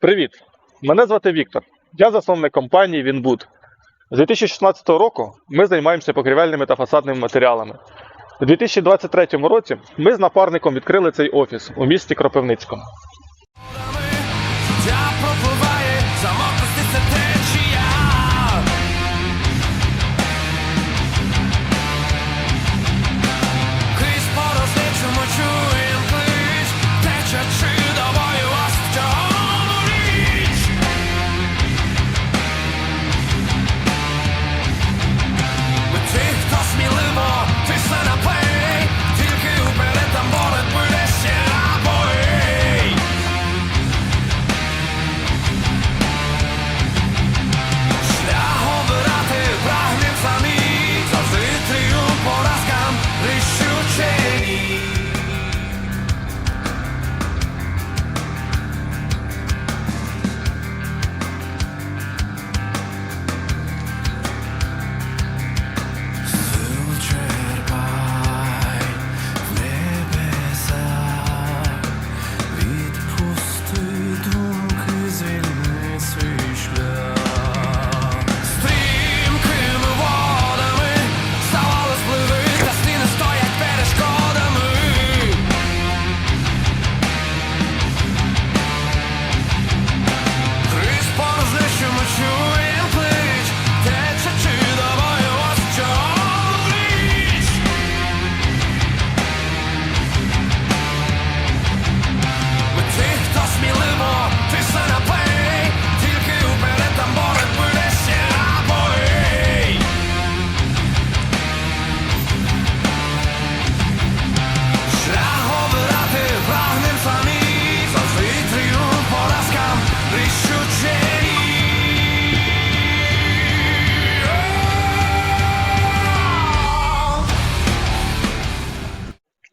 Привіт! Мене звати Віктор. Я засновник компанії Вінбуд. З 2016 року ми займаємося покрівельними та фасадними матеріалами. У 2023 році ми з напарником відкрили цей офіс у місті Кропивницькому.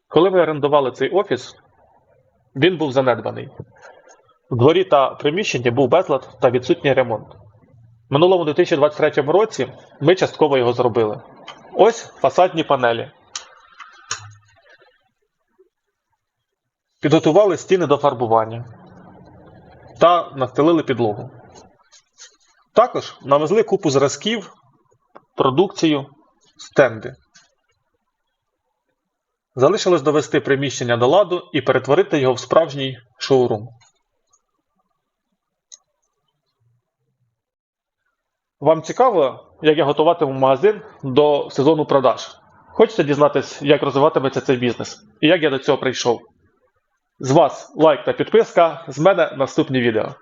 Коли ми орендували цей офіс, він був занедбаний. В дворі та приміщенні був безлад та відсутній ремонт. В минулому 2023 році ми частково його зробили. Ось фасадні панелі. Підготували стіни до фарбування та настелили підлогу. Також навезли купу зразків, продукцію, стенди. Залишилось довести приміщення до ладу і перетворити його в справжній шоурум. Вам цікаво, як я готуватиму магазин до сезону продаж? Хочете дізнатися, як розвиватиметься цей бізнес і як я до цього прийшов? З вас лайк та підписка, з мене наступні відео.